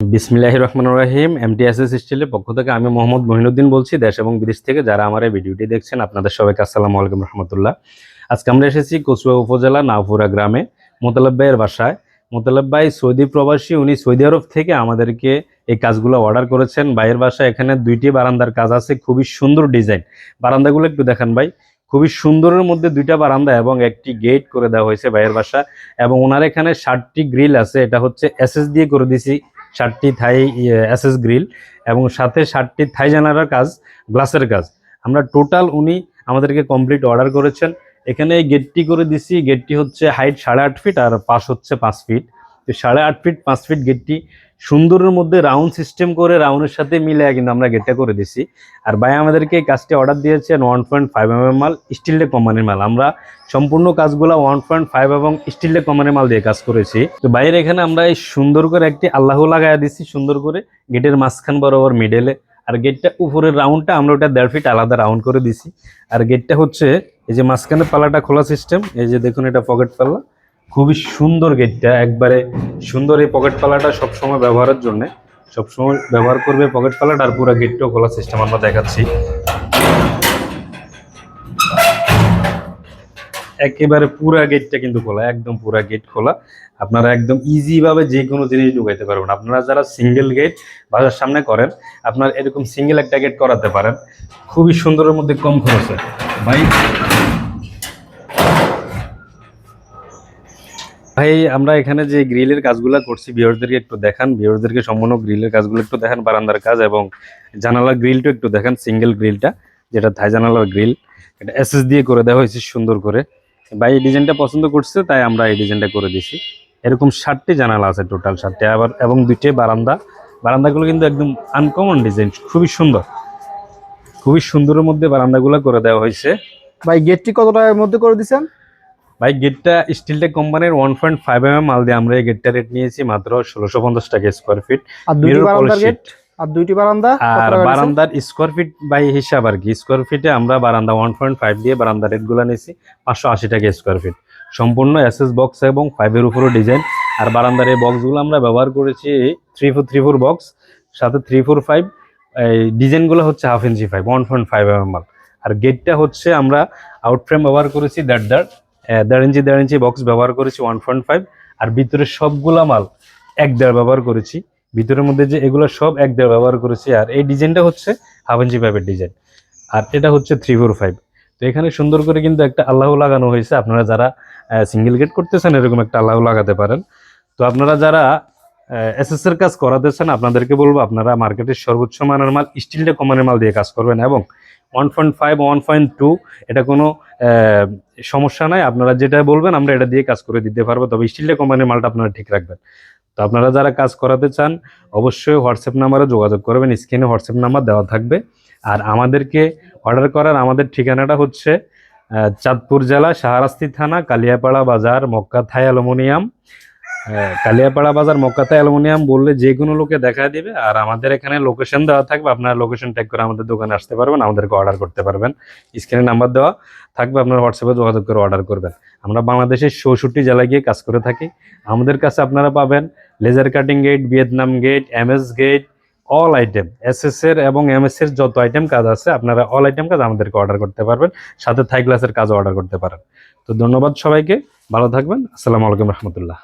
বিসমিল্লাহ রহমান রাহিম এমটিএসএস স্টিলের পক্ষ থেকে আমি মোহাম্মদ মহিনুদ্দিন বলছি। দেশ এবং বিদেশ থেকে যারা আমার এই ভিডিওটি দেখছেন, আপনাদের সবাইকে আসসালামু আলাইকুম রহমতুল্লাহ। আজকে আমরা এসেছি কচুয়া উপজেলা নাওপুরা গ্রামে মোতালেব ভাইয়ের বাসায়। মোতালেব ভাই সৌদি প্রবাসী, উনি সৌদি আরব থেকে আমাদেরকে এই কাজগুলো অর্ডার করেছেন। ভাইয়ের বাসায় এখানে দুইটি বারান্দার কাজ আছে, খুবই সুন্দর ডিজাইন। বারান্দাগুলো একটু দেখান ভাই। খুবই সুন্দরের মধ্যে দুইটা বারান্দা এবং একটি গেট করে দেওয়া হয়েছে ভাইয়ের বাসা এবং ওনার এখানে ষাটটি গ্রিল আছে, এটা হচ্ছে এসএস দিয়ে করে দিছি। ষাটটি থাই এসএস গ্রিল এবং সাথে ষাটটি থাই জানালার কাজ, গ্লাসের কাজ। আমরা টোটাল উনি আমাদেরকে কমপ্লিট অর্ডার করেছেন। এখানে গেটটি করে দিছি, গেটটি হচ্ছে হাইট সাড়ে আট ফিট আর পাশ হচ্ছে পাঁচ ফিট। তো সাড়ে আট ফিট, পাঁচ ফিট গেটটি সুন্দরের মধ্যে রাউন্ড সিস্টেম করে রাউন্ডের সাথে মিলে কিন্তু আমরা গেটটা করে দিছি। আর ভাই আমাদেরকে এই কাজটি অর্ডার দিয়েছেন ওয়ান পয়েন্ট ফাইভ এম মাল স্টিল কোম্পানির মাল। আমরা সম্পূর্ণ কাজগুলো ওয়ান পয়েন্ট ফাইভ এবং স্টিল কোম্পানির মাল দিয়ে কাজ করেছি। তো বাইরে এখানে আমরা এই সুন্দর করে একটি আল্লাহ লাগাই দিছি, সুন্দর করে গেটের মাঝখান বরাবর মিডেলে আর গেটটা উপরের রাউন্ডটা আমরা ওটা দেড় ফিট আলাদা রাউন্ড করে দিছি। আর গেটটা হচ্ছে এই যে মাঝখানে পালাটা খোলা সিস্টেম এই যে দেখুন এটা পকেট পাল্লা। খুবই সুন্দর গেটটা, একবারে সুন্দর এই পকেট পালাটা সবসময় ব্যবহারের জন্য। সবসময় ব্যবহার করবে পকেট পালাটা আর পুরো গেটটাও খোলা সিস্টেম আমরা দেখাচ্ছি। একেবারে পুরা গেটটা কিন্তু খোলা, একদম পুরা গেট খোলা। আপনারা একদম ইজি ভাবে যে কোনো জিনিস ঢুকাইতে পারবেন। আপনারা যারা সিঙ্গেল গেট বাজার সামনে করেন, আপনার এরকম সিঙ্গেল একটা গেট করাতে পারেন। খুবই সুন্দরের মধ্যে কম খরচে। ভাই ভাই, আমরা এখানে যে গ্রিলের কাজগুলো করছি বিয়ারদেরকে একটু দেখান। বিয়ারদেরকে সম্পূর্ণ গ্রিলের কাজগুলো একটু দেখান, বারান্দার কাজ এবং জানালার গ্রিলটা একটু দেখান, সিঙ্গেল গ্রিলটা, যেটা থাই জানালার গ্রিল। এটা এসএস দিয়ে করে দেওয়া হয়েছে, সুন্দর করে। ভাই, এই ডিজাইনটা পছন্দ করছে, তাই আমরা এই ডিজাইনটা করে দিছি এরকম ষাটটি জানালা আছে, টোটাল ষাটটি। আবার, এবং দুইটি বারান্দা। বারান্দাগুলো কিন্তু একদম আনকমন ডিজাইন খুবই সুন্দর। খুবই সুন্দরের মধ্যে বারান্দাগুলো করে দেওয়া হয়েছে। ভাই, গেটটি কত টাকার মধ্যে করে দিছেন ভাই গেটটা স্টিলটেক কোম্পানির ওয়ান পয়েন্ট ফাইভ এম মাল দিয়ে আমরা এই গেটটা রেট নিয়েছি মাত্র ষোলোশো পঞ্চাশ টাকা স্কোয়ার ফিট আর দুইটি বারান্দা? আর বারান্দার স্কোয়ার ফিট বাই হিসাব আর কি। স্কোয়ার ফিটে আমরা বারান্দা ওয়ান পয়েন্ট ফাইভ দিয়ে বারান্দা রেটগুলো নিয়েছি পাঁচশো আশি টাকা স্কোয়ার ফিট সম্পূর্ণ এসএস বক্স এবং ফাইভের উপরও ডিজাইন আর বারান্দার এই বক্সগুলো আমরা ব্যবহার করেছি three four three four box সাথে থ্রি ফোর ফাইভ এই ডিজাইনগুলো হচ্ছে half inch five one point five M আর গেটটা হচ্ছে আমরা আউট ফ্রেম ব্যবহার করেছি দেড় দেড়। আহ, দেড় ইঞ্চি দেড় ইঞ্চি বক্স ব্যবহার করেছি ওয়ান পয়েন্ট ফাইভ আর ভিতরে সবগুলা মাল এক দেড় ব্যবহার করেছি। ভিতরের মধ্যে যে এগুলো সব এক দেড় ব্যবহার করেছি, আর এই ডিজাইনটা হচ্ছে হাফ ইঞ্চি পাইপের ডিজাইন। আর এটা হচ্ছে থ্রি ফোর ফাইভ তো এখানে সুন্দর করে কিন্তু একটা আল্লাহ লাগানো হয়েছে। আপনারা যারা সিঙ্গেল গেট করতেছেন, এরকম একটা আল্লাহ লাগাতে পারেন। তো আপনারা যারা এসএস এর কাজ করাতেছেন আপনাদেরকে বলব, আপনারা মার্কেটের সর্বোচ্চ মানের মাল স্টিলটা কমানের মাল দিয়ে কাজ করবেন এবং one point five one point two এটা কোনো সমস্যা নাই। আপনারা যেটা বলবেন, আমরা এটা দিয়ে কাজ করে দিতে পারব। তবে স্টিলটা কোম্পানির মালটা আপনারা ঠিক রাখবেন। তো আপনারা যারা কাজ করাতে চান, অবশ্যই হোয়াটসঅ্যাপ নাম্বারে যোগাযোগ করবেন। স্ক্রিনে হোয়াটসঅ্যাপ নাম্বার দেওয়া থাকবে। আর আমাদেরকে অর্ডার করার আমাদের ঠিকানাটা হচ্ছে চাঁদপুর জেলা, শাহরাস্তি থানা, কালিয়াপাড়া বাজার, মক্কা, থাই অ্যালুমিনিয়াম। আহ, কালিয়াপাড়া বাজার মক্কা থাই অ্যালুমিনিয়াম বললে যে কোনো লোকে দেখা দিবে আর আমাদের এখানে লোকেশন দেওয়া থাকবে আপনারা লোকেশন ট্যাগ করে আমাদের দোকানে আসতে পারবেন আমাদেরকে অর্ডার করতে পারবেন। স্ক্রিনে নাম্বার দেওয়া থাকবে আপনারা হোয়াটসঅ্যাপে যোগাযোগ করে অর্ডার করবেন। আমরা বাংলাদেশের চৌষট্টি জেলায় গিয়ে কাজ করে থাকি। আমাদের কাছে আপনারা পাবেন laser cutting gate Vietnam gate MS gate all item SS এর এবং এমএস এর যত আইটেম কাজ আছে আপনারা অল আইটেম কাজ আমাদেরকে অর্ডার করতে পারবেন সাথে থাই গ্লাসের কাজও অর্ডার করতে পারেন। তো ধন্যবাদ সবাইকে ভালো থাকবেন আসসালামু আলাইকুম রহমতুল্লাহ।